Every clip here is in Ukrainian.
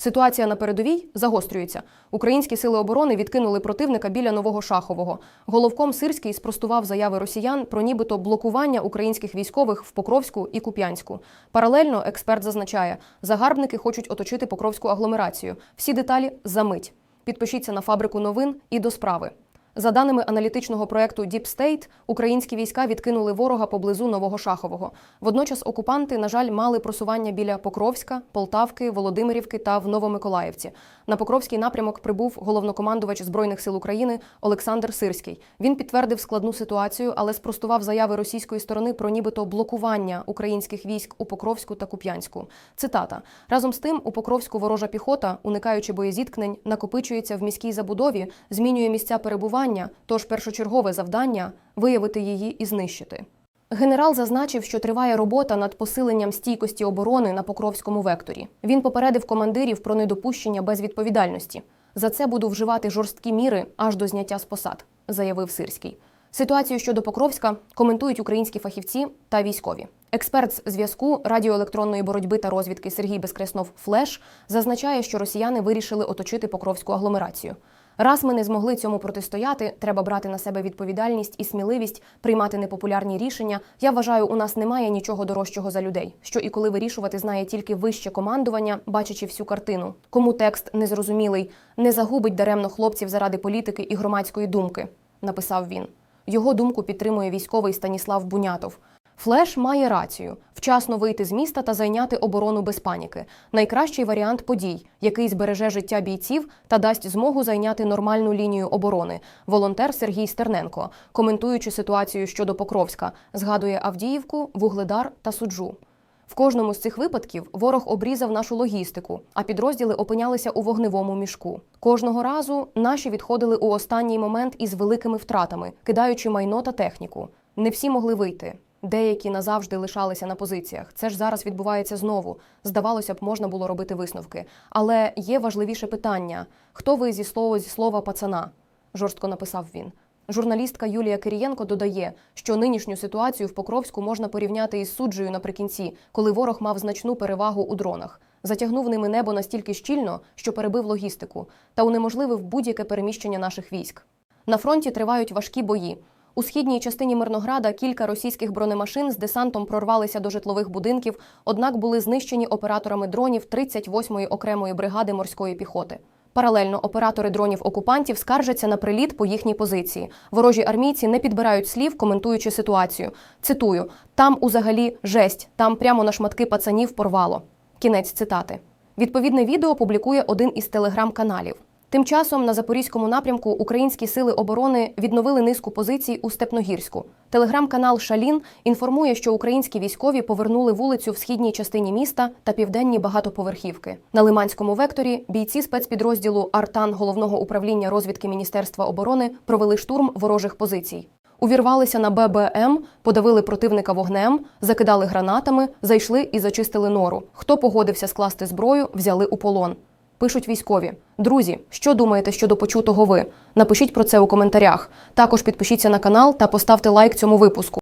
Ситуація на передовій загострюється. Українські сили оборони відкинули противника біля нового шахового. Головком Сирський спростував заяви росіян про нібито блокування українських військових в Покровську і Куп'янську. Паралельно експерт зазначає, загарбники хочуть оточити Покровську агломерацію. Всі деталі за мить. Підпишіться на фабрику новин і до справи. За даними аналітичного проекту Deep State, українські війська відкинули ворога поблизу Нового Шахового. Водночас окупанти, на жаль, мали просування біля Покровська, Полтавки, Володимирівки та в Новомиколаївці. На Покровський напрямок прибув головнокомандувач збройних сил України Олександр Сирський. Він підтвердив складну ситуацію, але спростував заяви російської сторони про нібито блокування українських військ у Покровську та Куп'янську. Цитата: разом з тим, у Покровську ворожа піхота, уникаючи боєзіткнень, накопичується в міській забудові, змінює місця перебування. Тож першочергове завдання виявити її і знищити. Генерал зазначив, що триває робота над посиленням стійкості оборони на Покровському векторі. Він попередив командирів про недопущення безвідповідальності. За це буду вживати жорсткі міри аж до зняття з посад, заявив Сирський. Ситуацію щодо Покровська коментують українські фахівці та військові. Експерт з зв'язку радіоелектронної боротьби та розвідки Сергій Безкреснов Флеш зазначає, що росіяни вирішили оточити Покровську агломерацію. Раз ми не змогли цьому протистояти, треба брати на себе відповідальність і сміливість приймати непопулярні рішення. Я вважаю, у нас немає нічого дорожчого за людей, що і коли вирішувати знає тільки вище командування, бачачи всю картину. Кому текст незрозумілий, не загубить даремно хлопців заради політики і громадської думки, написав він. Його думку підтримує військовий Станіслав Бунятов. Флеш має рацію вчасно вийти з міста та зайняти оборону без паніки. Найкращий варіант подій, який збереже життя бійців та дасть змогу зайняти нормальну лінію оборони. Волонтер Сергій Стерненко, коментуючи ситуацію щодо Покровська, згадує Авдіївку, Вугледар та Суджу. В кожному з цих випадків ворог обрізав нашу логістику, а підрозділи опинялися у вогневому мішку. Кожного разу наші відходили у останній момент із великими втратами, кидаючи майно та техніку. Не всі могли вийти. Деякі назавжди лишалися на позиціях. Це ж зараз відбувається знову. Здавалося б, можна було робити висновки. Але є важливіше питання: хто ви зі слова зі слова пацана? жорстко написав він. Журналістка Юлія Кирієнко додає, що нинішню ситуацію в Покровську можна порівняти із суджею наприкінці, коли ворог мав значну перевагу у дронах. Затягнув ними небо настільки щільно, що перебив логістику та унеможливив будь-яке переміщення наших військ. На фронті тривають важкі бої. У східній частині Мирнограда кілька російських бронемашин з десантом прорвалися до житлових будинків, однак були знищені операторами дронів 38-ї окремої бригади морської піхоти. Паралельно оператори дронів окупантів скаржаться на приліт по їхній позиції. Ворожі армійці не підбирають слів, коментуючи ситуацію. Цитую: там узагалі жесть, там прямо на шматки пацанів порвало. Кінець цитати. Відповідне відео публікує один із телеграм-каналів. Тим часом на запорізькому напрямку українські сили оборони відновили низку позицій у Степногірську. Телеграм-канал Шалін інформує, що українські військові повернули вулицю в східній частині міста та південні багатоповерхівки. На Лиманському векторі бійці спецпідрозділу Артан головного управління розвідки Міністерства оборони провели штурм ворожих позицій. Увірвалися на ББМ, подавили противника вогнем, закидали гранатами, зайшли і зачистили нору. Хто погодився скласти зброю, взяли у полон. Пишуть військові. Друзі, що думаєте щодо почутого ви? Напишіть про це у коментарях. Також підпишіться на канал та поставте лайк цьому випуску.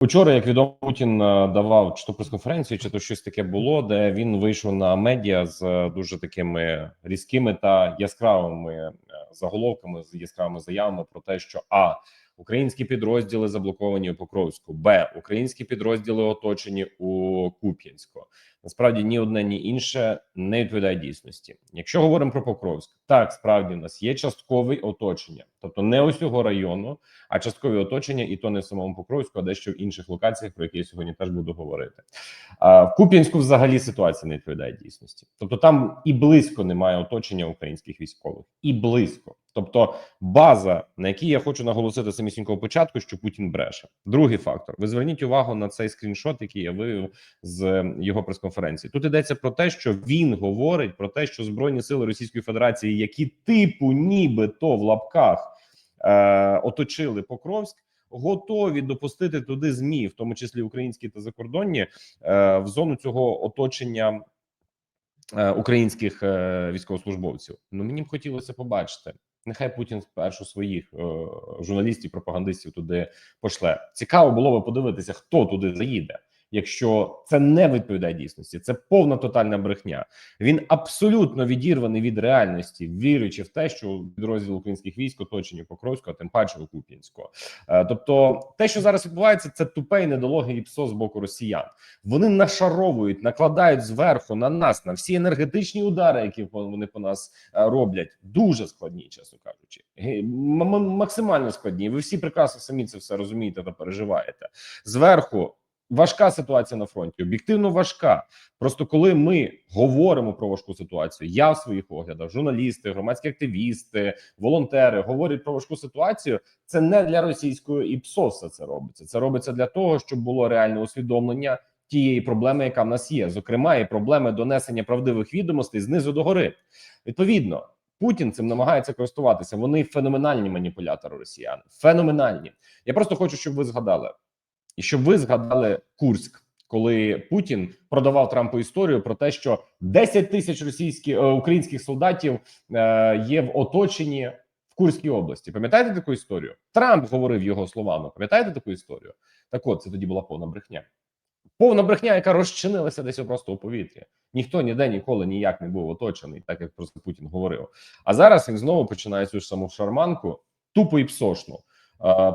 Учора, як відомо, Путін е, давав чи то прес-конференцію, чи то щось таке було, де він вийшов на медіа з е, дуже такими різкими та яскравими е, заголовками з яскравими заявами про те, що а українські підрозділи заблоковані у Покровську, б українські підрозділи оточені у Куп'янську. Насправді ні одне, ні інше не відповідає дійсності. Якщо говоримо про Покровськ, так справді у нас є часткове оточення, тобто не усього району, а часткові оточення, і то не в самому Покровську, а дещо в інших локаціях, про які я сьогодні теж буду говорити. А в Куп'янську взагалі ситуація не відповідає дійсності. Тобто, там і близько немає оточення українських військових, і близько. Тобто, база, на якій я хочу наголосити самісінького початку, що Путін бреше. Другий фактор: ви зверніть увагу на цей скріншот, який я вивів з його прес-конференції. Тут йдеться про те, що він говорить про те, що збройні сили Російської Федерації, які типу, нібито в лапках е, оточили Покровськ. Готові допустити туди змі, в тому числі українські та закордонні, е, в зону цього оточення е, українських е, військовослужбовців. Ну мені б хотілося побачити. Нехай Путін спершу своїх е, журналістів, пропагандистів туди пошле. Цікаво було би подивитися, хто туди заїде. Якщо це не відповідає дійсності. Це повна тотальна брехня. Він абсолютно відірваний від реальності, віруючи в те, що підрозділ українських військ оточені Покровського, тим паче Куп'янського. Е, Тобто, те, що зараз відбувається, це тупе і недологе ІПСО з боку росіян. Вони нашаровують, накладають зверху на нас на всі енергетичні удари, які вони по нас е, роблять, дуже складні, чесно кажучи, максимально складні. Ви всі прекрасно самі це все розумієте та переживаєте. Зверху важка ситуація на фронті, об'єктивно важка. Просто коли ми говоримо про важку ситуацію, я в своїх оглядах, журналісти, громадські активісти, волонтери говорять про важку ситуацію. Це не для російської ІПСО все це робиться. Це робиться для того, щоб було реальне усвідомлення тієї проблеми, яка в нас є, зокрема, і проблеми донесення правдивих відомостей знизу до гори. Відповідно, Путін цим намагається користуватися. Вони феноменальні маніпулятори росіяни. Феноменальні. Я просто хочу, щоб ви згадали, і щоб ви згадали Курськ, коли Путін продавав Трампу історію про те, що 10 тисяч російських е, українських солдатів е, є в оточенні в Курській області. Пам'ятаєте таку історію? Трамп говорив його словами. Пам'ятаєте таку історію? Так от це тоді була повна брехня. Повна брехня, яка розчинилася десь просто у повітрі. Ніхто ніде ніколи ніяк не був оточений, так як про це Путін говорив. А зараз він знову починає цю ж саму шарманку, тупо і псошну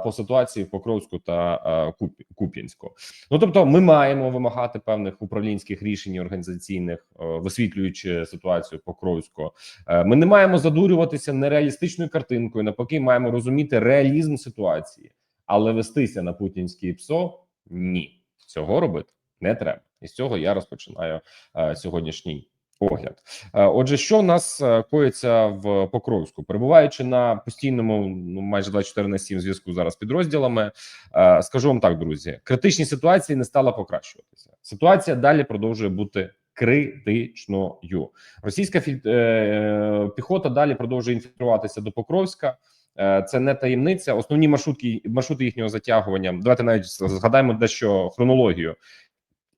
по ситуації в Покровську та е, Куп'янську. Ну тобто, ми маємо вимагати певних управлінських рішень організаційних, е, висвітлюючи ситуацію Покровську. Е, Ми не маємо задурюватися нереалістичною картинкою. Навпаки, маємо розуміти реалізм ситуації, але вестися на путінський ПСО ні, цього робити не треба. І з цього я розпочинаю е, сьогоднішній огляд. Е, Отже, що у нас е, коїться в Покровську, перебуваючи на постійному, ну майже 24 на 7 зв'язку зараз підрозділами, е, скажу вам так, друзі, критичні ситуації не стала покращуватися. Ситуація далі продовжує бути критичною. Російська піхота далі продовжує інфільтруватися до Покровська. Це не таємниця. Основні маршрутки маршрути їхнього затягування. Давайте навіть згадаємо дещо хронологію.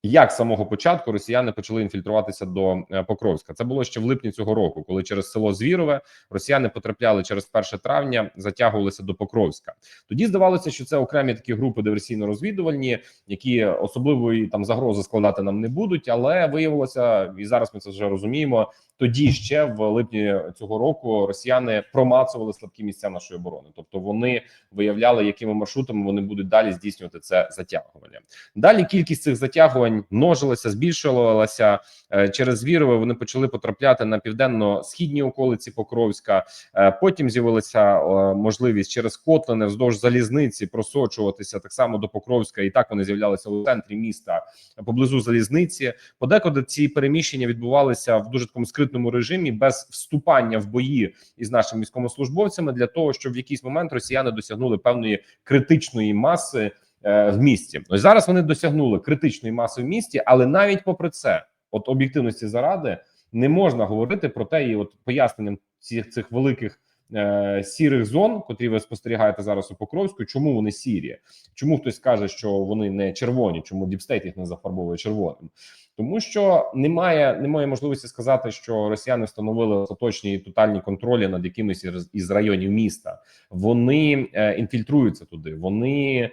Як з самого початку росіяни почали інфільтруватися до е, Покровська? Це було ще в липні цього року, коли через село Звірове росіяни потрапляли через 1 травня, затягувалися до Покровська. Тоді здавалося, що це окремі такі групи диверсійно-розвідувальні, які особливої там загрози складати нам не будуть. Але виявилося, і зараз ми це вже розуміємо. Тоді ще в липні цього року росіяни промацували слабкі місця нашої оборони, тобто вони виявляли, якими маршрутами вони будуть далі здійснювати це затягування. Далі кількість цих затягувань множилася, збільшувалася Е, через Звірове. Вони почали потрапляти на південно-східні околиці Покровська. Е, Потім з'явилася е, можливість через Котлини вздовж залізниці просочуватися так само до Покровська, і так вони з'являлися у центрі міста поблизу залізниці. Подекуди ці переміщення відбувалися в дуже такому скритному режимі без вступання в бої із нашими військовослужбовцями для того, щоб в якийсь момент росіяни досягнули певної критичної маси в місті. Ось зараз вони досягнули критичної маси в місті, але навіть попри це, от об'єктивності заради, не можна говорити про те, і от поясненням цих цих великих. е, Сірих зон, котрі ви спостерігаєте зараз у Покровську, чому вони сірі? Чому хтось каже, що вони не червоні? Чому Діпстейт їх не зафарбовує червоним? Тому що немає немає можливості сказати, що росіяни встановили остаточні і тотальні контролі над якимись із- районів міста. Вони е, інфільтруються туди. Вони е,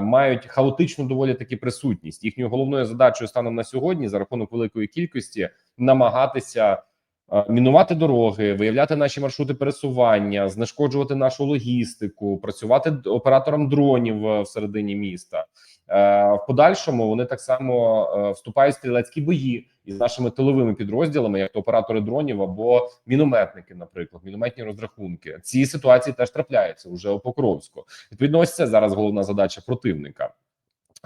мають хаотичну доволі таки присутність. Їхньою головною задачею станом на сьогодні за рахунок великої кількості намагатися. Е, Мінувати дороги, виявляти наші маршрути пересування, знешкоджувати нашу логістику, працювати оператором дронів е, всередині міста. Е, В подальшому вони так само вступають в стрілецькі бої із нашими тиловими підрозділами, як то оператори дронів або мінометники, наприклад, мінометні розрахунки. Ці ситуації теж трапляються уже у Покровську. Відповідно, ось це зараз головна задача противника.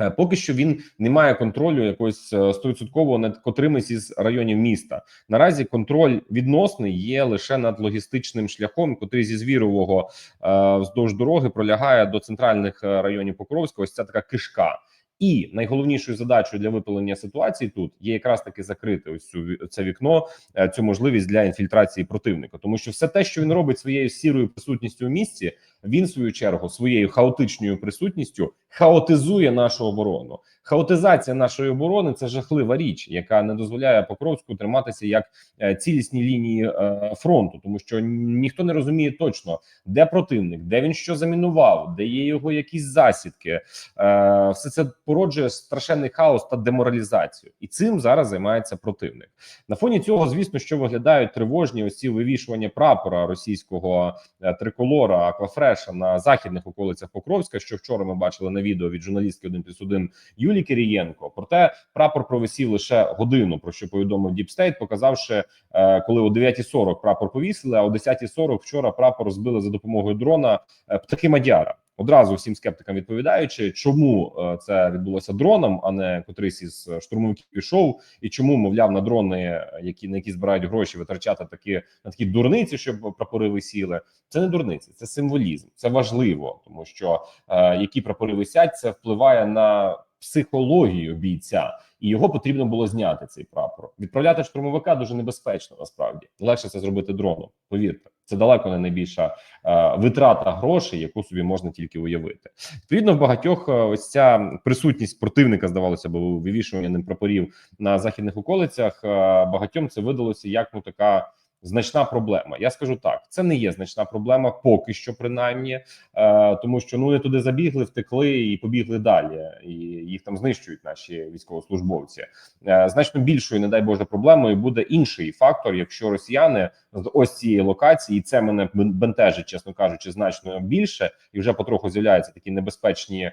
Е, Поки що він не має контролю якогось е, стовідсоткового над котримось із районів міста. Наразі контроль відносний є лише над логістичним шляхом, котрий зі звірового е, вздовж дороги пролягає до центральних е, районів Покровська. Ось ця така кишка. І найголовнішою задачею для випалення ситуації тут є якраз таки закрити ось цю це вікно, е, цю можливість для інфільтрації противника, тому що все те, що він робить своєю сірою присутністю у місті, він в свою чергу своєю хаотичною присутністю хаотизує нашу оборону. Хаотизація нашої оборони це жахлива річ, яка не дозволяє Покровську триматися як е, цілісні лінії е, фронту, тому що ніхто не розуміє точно, де противник, де він що замінував, де є його якісь засідки. Е, все це породжує страшенний хаос та деморалізацію, і цим зараз займається противник. На фоні цього, звісно, що виглядають тривожні ось ці вивішування прапора російського триколора Аквафреша на західних околицях Покровська, що вчора ми бачили на відео від журналістки 1 плюс 1 Юлії Кирієнко. Проте прапор провисів лише годину, про що повідомив Діпстейт, показавши, е, коли о 9.40 прапор повісили, а о 10.40 вчора прапор збили за допомогою дрона е, птахи Мадяра. Одразу всім скептикам відповідаючи, чому е, це відбулося дроном, а не котрийсь із штурмовиків пішов, і чому, мовляв, на дрони, е, які на які збирають гроші, витрачати такі на такі дурниці, щоб прапори висіли. Це не дурниці, це символізм. Це важливо, тому що е, які прапори висять, це впливає на психологію бійця, і його потрібно було зняти. Цей прапор відправляти штурмовика дуже небезпечно. Насправді легше це зробити дроном. Повірте, це далеко не найбільша е, витрата грошей, яку собі можна тільки уявити. Відповідно, в багатьох е, ось ця присутність противника здавалося б вивішування ним прапорів на західних околицях. е, багатьом це видалося як ну така. Значна проблема. Я скажу так: це не є значна проблема, поки що, принаймні, е, тому що ну не туди забігли, втекли і побігли далі, і їх там знищують наші військовослужбовці. Е, значно більшою, не дай Боже, проблемою буде інший фактор, якщо росіяни з ось цієї локації, і це мене бен- бентежить, чесно кажучи, значно більше, і вже потроху з'являються такі небезпечні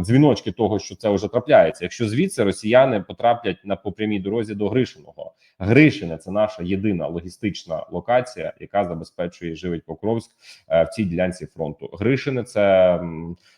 дзвіночки того, що це вже трапляється. Якщо звідси росіяни потраплять на по прямій дорозі до Гришиного, Гришине це наша єдина логістична локація, яка забезпечує і живить Покровськ е, в цій ділянці фронту. Гришине це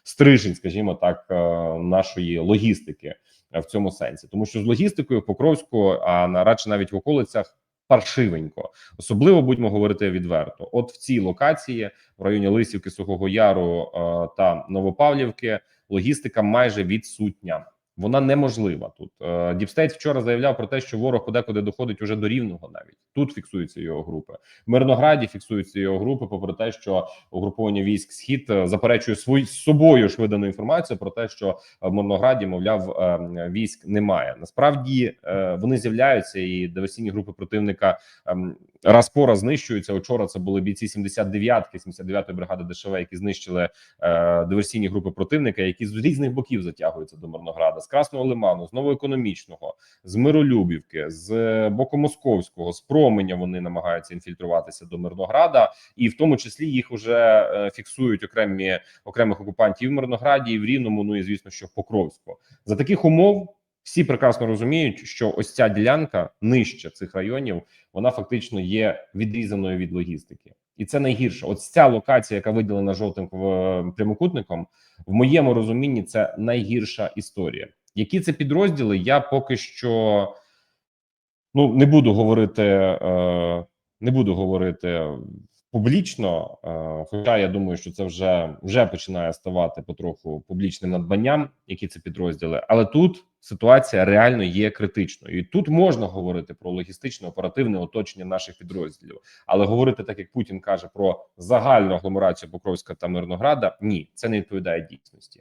стрижень, скажімо так, е, нашої логістики е, в цьому сенсі, тому що з логістикою в Покровську, а на радше навіть в околицях. Паршивенько, особливо будьмо говорити відверто. От в цій локації, в районі Лисівки, Сухого Яру е, та Новопавлівки, логістика майже відсутня. Вона неможлива тут. Е, Діпстейт вчора заявляв про те, що ворог подекуди доходить уже до рівного. Навіть тут фіксуються його групи. В Мирнограді фіксуються його групи, попри те, що угруповання військ схід заперечує свої з собою ж видану інформацію про те, що в Мирнограді, мовляв, е, військ немає. Насправді е, вони з'являються, і диверсійні групи противника ем, раз по раз знищуються. Вчора це були бійці 79-ки, 79-ї бригади ДШВ, які знищили е, диверсійні групи противника, які з різних боків затягуються до Мирнограда, з Красного Лиману, з Новоекономічного, з Миролюбівки, з боку Московського, з променя вони намагаються інфільтруватися до Мирнограда, і в тому числі їх вже е, фіксують окремі окремих окупантів в Мирнограді, і в Рівному. Ну і звісно, що в Покровську за таких умов. Всі прекрасно розуміють, що ось ця ділянка нижче цих районів, вона фактично є відрізаною від логістики, і це найгірше. Ось ця локація, яка виділена жовтим е, прямокутником, в моєму розумінні це найгірша історія. Які це підрозділи? Я поки що ну не буду говорити, е, не буду говорити публічно. Е, хоча я думаю, що це вже вже починає ставати потроху публічним надбанням, які це підрозділи. Але тут ситуація реально є критичною, і тут можна говорити про логістичне оперативне оточення наших підрозділів. Але говорити так, як Путін каже про загальну агломерацію Покровська та Мирнограда, ні, це не відповідає дійсності.